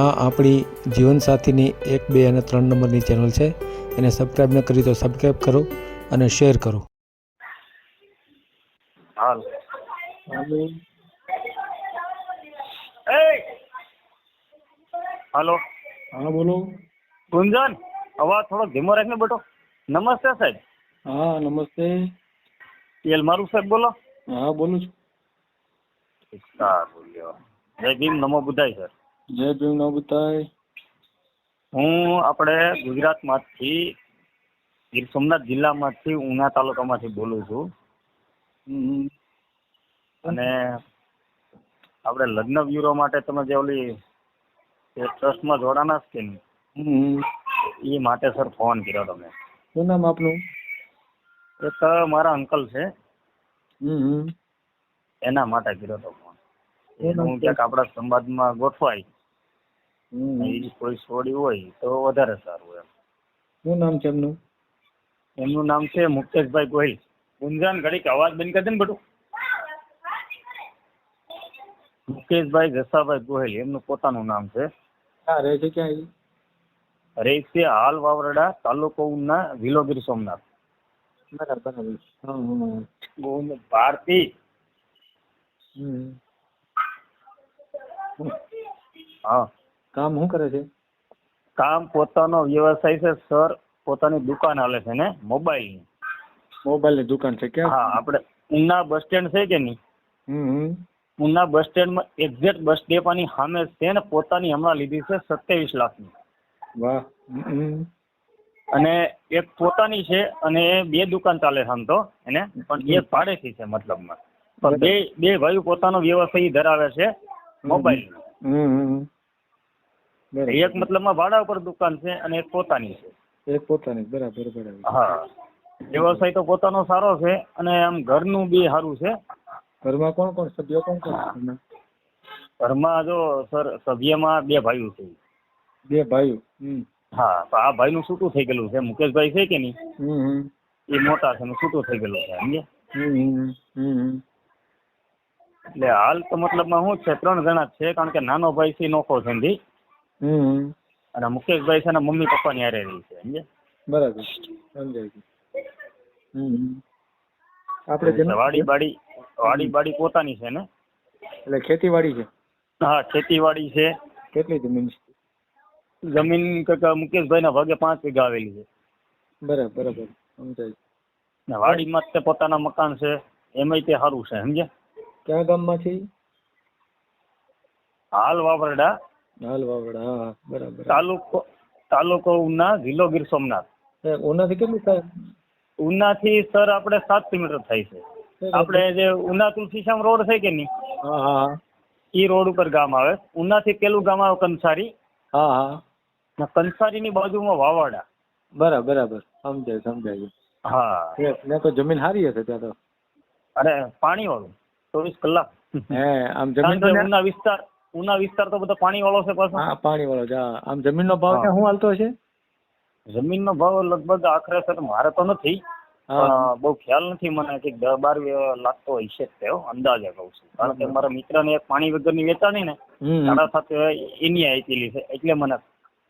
આ આપણી જીવનસાથીની એક બે અને ત્રણ નંબરની ચેનલ છે. એને સબસ્ક્રાઈબ ન કરી તો સબસ્ક્રાઈબ કરો અને શેર કરો. હાલ. હાલો. હાલો. હા બોલો. ગુંજન અવાજ થોડો ધીમો રાખને બેટો નમસ્તે સાહેબ. હા નમસ્તે. એલ મારું સાહેબ બોલો. હા બોલું છું. સારું જય ભીમ નમો બુધાય સર જય ભીમ ના બતાય હું આપણે ગુજરાતમાંથી ગીર સોમનાથ જિલ્લામાંથી ઉના તાલુકામાંથી બોલું છું. અને આપણે લગ્ન બ્યુરો માટે તમે જે ઓલી ટ્રસ્ટમાં જોડાના છે એ માટે સર ફોન કર્યો તમે શું નામ આપનું? એક મારા અંકલ છે. એના માટે કર્યો નામ હું ક્યાંક આપણા સમાજમાં ગોઠવાય. એવી કોઈ છોડી હોય તો વધારે સારું એમ. શું નામ છે એમનું? એમનું નામ છે મુકેશભાઈ ગોહિલ. ગુંજાન ઘડીક અવાજ બંધ કરી દે ને બધું મુકેશભાઈ જસાભાઈ ગોહિલ એમનું પોતાનું નામ છે. હા રહે છે ક્યાં રહે છે હાલ વાવરડા તાલુકો ઉના વિલોગીર સોમનાથ. બરાબર ભારતી. હમ. હા. કામ શું કરે છે? કામ પોતાનો વ્યવસાય છે સર. પોતાની દુકાન હાલે છે ને મોબાઈલ મોબાઈલની દુકાન છે હા આપણે ઉના બસ સ્ટેન્ડ છે કે નહીં? હમ ઉના બસ સ્ટેન્ડમાં એક્ઝેક્ટ બસ ડેપાની સામે છે ને પોતાની હમણાં લીધી છે સત્યાવીસ લાખની. વાહ. અને એક પોતાની છે અને એ બે દુકાન ચાલે છે આમ તો એને. પણ એક ભાડેથી છે મતલબમાં. પણ બે બે ભાઈઓ પોતાનો વ્યવસાય ધરાવે છે. મોબાઈલ. એક મતલબમાં ભાડા ઉપર દુકાન છે અને એક પોતાની છે. એક પોતાની બરાબર બરાબર. હા. વ્યવસાય તો પોતાનો સારો છે અને આમ ઘરનું બી સારું છે. ઘરમાં કોણ કોણ સભ્યો કોણ કોણ ઘરમાં? જો સર સભ્યમાં બે ભાઈઓ છે. બે ભાઈઓ હા તો આ ભાઈનું છૂટું થઈ ગયેલું છે. મુકેશભાઈ છે કે નહીં? એ મોટા છે છૂટું થઈ ગયેલું છે સમજે એટલે હાલ તો મતલબમાં શું છે ત્રણ જણા જ છે કારણ કે નાનો ભાઈ છે નોખો છે એનથી. હમ. અને મુકેશભાઈ છે ને મમ્મી પપ્પાની હારે રહી છે સમજે બરાબર. સમજાય હમ. આપણે વાડી બાડી વાડી બાડી પોતાની છે ને. એટલે ખેતીવાડી છે? હા ખેતીવાડી છે. કેટલી જમીન છે? જમીન મુકેશભાઈ ના ભાગે પાંચ વીઘા આવેલી છે. બરાબર બરાબર. સમજાય ને વાડીમાં જ તે પોતાના મકાન છે એમાંય તે સારું છે સમજે ક્યાં ગામમાંથી હાલ વાવરડા. હાલ વાવરડા હા બરાબર. તાલુકો તાલુકો ઉના જિલ્લો ગીર સોમનાથ. એ ઓનાથી કેટલું થાય? ઉનાથી સર આપણે સાત કિલોમીટર થાય છે. આપણે જે ઉના તુલસીશ્યામ રોડ છે કે નહીં? હા હા હા. રોડ ઉપર ગામ આવે. ઉનાથી પેલું ગામ આવે કંસારી. હા હા. ને કંસારીની બાજુમાં વાવાડા. બરાબર બરાબર. સમજાય સમજાય. હા. ત્યાં તો જમીન સારી હશે ત્યાં તો. અરે પાણી વાળું ચોવીસ કલાક. હે આમ જમીન ઉના વિસ્તાર ઉના વિસ્તાર તો બધો પાણી વાળો છે પાછો. હા પાણી વાળો છે આમ જમીન નો ભાવ શું હાલતો જમીન નો ભાવ લગભગ આખરે સર મારે તો નથી. બહુ ખ્યાલ નથી મને કે દસ બાર લાખ તો હશે તેઓ અંદાજે કહું છું. કારણ કે મારા મિત્ર ને એક પાણી વગરની વેચાણી ને મારા સાથે એની આપેલી છે. એટલે મને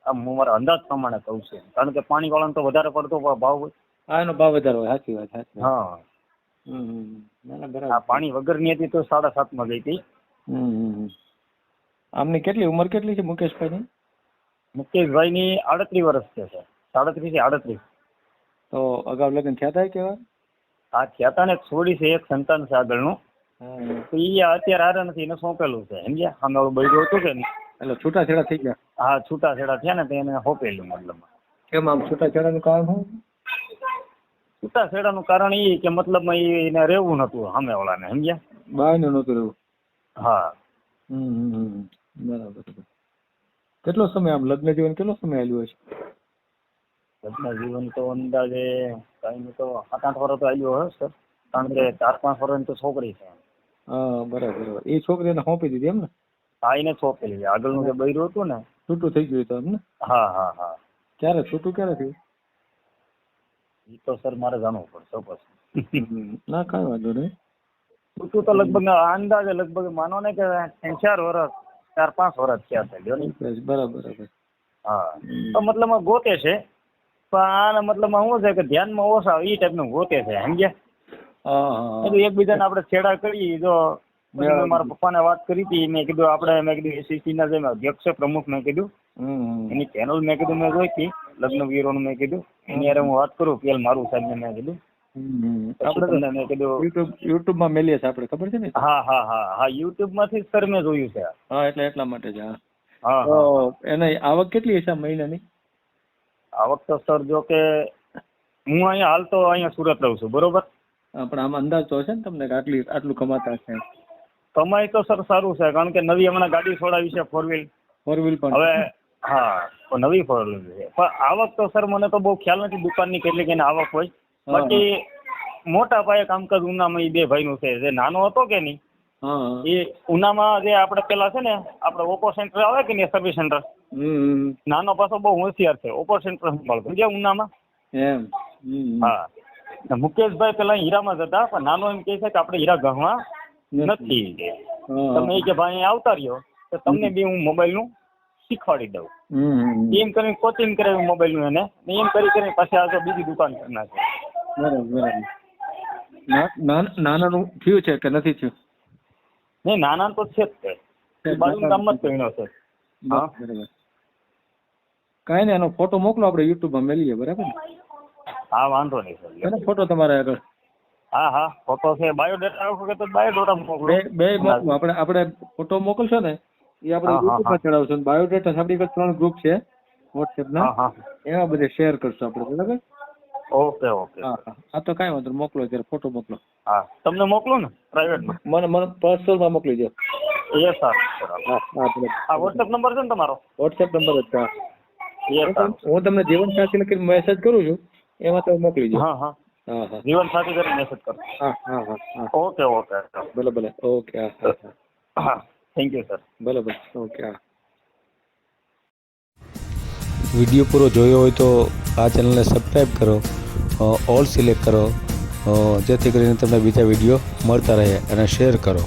આમ હું મારા અંદાજ પ્રમાણે કહું છું. કારણ કે પાણી વાળાને તો વધારે પડતો ભાવ હોય. હા એનો ભાવ વધારે હોય. સાચી વાત. હા. આ પાણી વગરની હતી તો સાડા સાતમાં ગઈ હતી. આમની કેટલી ઉંમર કેટલી છે મુકેશભાઈ મુકેશભાઈ ની આડત્રીસ વર્ષ છે સર સાડત્રીસથી આડત્રીસ. તો અગાઉ લગ્ન થયા હતા કેવા? આ થયા તા ને છોડી છે એક સંતાન છે આગળનું. હા તો એ અત્યારે આરે નથી એને સોંપેલું છે. સમજ્યા? સામે ઓલું બૈરું હતું કે નહીં? એટલે છૂટાછેડા થઈ ગયા? હા છૂટાછેડા થયા ને તો એને સોંપેલું મતલબ. કેમ આમ છૂટાછેડાનું કારણ શું? છૂટાછેડાનું કારણ એ કે મતલબમાં ઈ એને રહેવું નતું સામે વાળાને સમજ્યા? બાયનું નતું રહેવું. હા. બરાબર. કેટલો સમય આમ લગ્ન જીવન કેટલો સમય આલ્યો હશે? લગ્ન જીવન તો અંદાજે કઈ તો સાત આઠ વર્ષ તો આવ્યો હશે સર. કારણ કે ચાર પાંચ વર્ષની તો છોકરી છે. હા બરાબર એ છોકરીને સોંપી દીધી એમ ને હા એને સોંપેલી છે આગળનું જે બૈરું હતું ને છૂટું થઈ ગયું હતું એમ ને હા હા હા. ક્યારે? છૂટું ક્યારે થયું? એ તો સર મારે જાણવું પડશે પછી ના કઈ વાંધો નહીં. તું તો લગભગ અંદાજે લગભગ માનો ને કે ત્રણ ચાર વર્ષ ચાર પાંચ વર્ષ થયા છે ને. બરાબર હા. તો મતલબ ગોતે છે પણ આને મતલબમાં શું છે કે ધ્યાનમાં ઓછા એ ટાઈપનું ગોતે છે સમજ્યા? હા એકબીજાને આપણે છેડા કરી જો મેં મારા પપ્પાને વાત કરી હતી મેં કીધું આપણે મેં કીધું એસીસી ના જે અધ્યક્ષ પ્રમુખ મેં કીધું એની ચેનલ મેં કીધું મેં જોઈ હતી લગ્ન વીરોનું મેં કીધું એની હારે હું વાત કરું પેલ મારું સાહેબ મેં કીધું. આપણે મેં કીધું યુટ્યુબ યુટ્યુબમાં મેલીએ છીએ આપણે ખબર છે ને? હા હા હા હા યુટ્યુબમાંથી સર મેં જોયું છે. હા એટલે એટલા માટે જ હા. હા તો હા. એને આવક કેટલી હશે મહિનાની? આવક તો સર જો કે હું અહીંયા હાલ તો અહીંયા સુરત રહું છું બરોબર? આપણે આમાં અંદાજ તો હશે ને તમને આટલી આટલું કમાતા છે કમાઈ તો સર સારું છે કારણ કે નવી હમણાં ગાડી છોડાવી છે ફોર વ્હીલ ફોર વ્હીલ પણ. હવે હા નવી ફોર છે. પણ આવક તો સર મને તો બહુ ખ્યાલ નથી દુકાનની કેટલી કે આવક હોય. બાકી મોટા પાયે કામકાજ ઉનામાં એ બે ભાઈનું છે. જે નાનો હતો કે નહીં. એ ઉનામાં જે આપણે પેલા છે ને આપણે ઓપો સેન્ટર આવે કે નહીં સર્વિસ સેન્ટર. નાનો પાછો બહુ હોશિયાર છે. ઓપો સેન્ટર સંભાળતો. જે ઉનામાં? હા. ને મુકેશભાઈ પેલા હીરામાં જ હતા પણ નાનો એમ કહે છે કે આપણે હીરા ગણવા નથી. તમે કે ભાઈ આવતા રહ્યો તો તમને બી હું મોબાઈલનું શીખવાડી દઉં. એમ કરીને કોચિંગ કરાવ્યું મોબાઈલનું એને એમ કરી કરીને પછી આવતો બીજી દુકાન કરી નાખી. બરાબર ના- ના- નાનાનું થયું છે કે નથી થયું? નહીં નાના તો છે જ તે. બાજુ કામ જ પહેણ્યો છે. બરાબર કાંઈ નહીં એનો ફોટો મોકલો આપણે યુટ્યુબમાં મેલીએ બરાબર હા વાંધો નહીં સર એનો ફોટો તમારે આગળ. હા હા ફોટો છે. બાયોડેટા વખતે તો બાયોડેટા મોકલો. બે બે મોકલો. આપણે આપણે ફોટો મોકલશો ને એ આપણે ગ્રુપમાં ચડાવશું. બાયોડેટા આપણી પાસે ત્રણ ગ્રુપ છે વોટ્સએપના એમાં બધે શેર કરશું આપણે બરાબર? Okay okay. હા તો કાંઈ વાંધો. મોકલો ત્યારે ફોટો મોકલો. હા. તમને મોકલો ને પ્રાઇવેટમાં મને મને પર્સનલમાં મોકલી દો યસ સર હા હા. વોટ્સએપ નંબર છે ને તમારો? વોટ્સએપ નંબર જ છે હા. સારું તમને જીવન સાથી લખીને મેસેજ કરું છું એમાં તમે મોકલી દો હા હા. હા હા. જીવન સાથી કરીને મેસેજ કરો. હા હા હા ઓકે ઓકે ભલે ભલે. ઓકે હા. હા. થેન્ક યુ સર બરાબર. ઓકે હા. વીડિયો પૂરો જોયો હોય તો આ ચેનલને સબસ્ક્રાઈબ કરો ઓલ સિલેક્ટ કરો જેથી કરીને તમને બીજા વીડિયો મળતા રહે અને શેર કરો.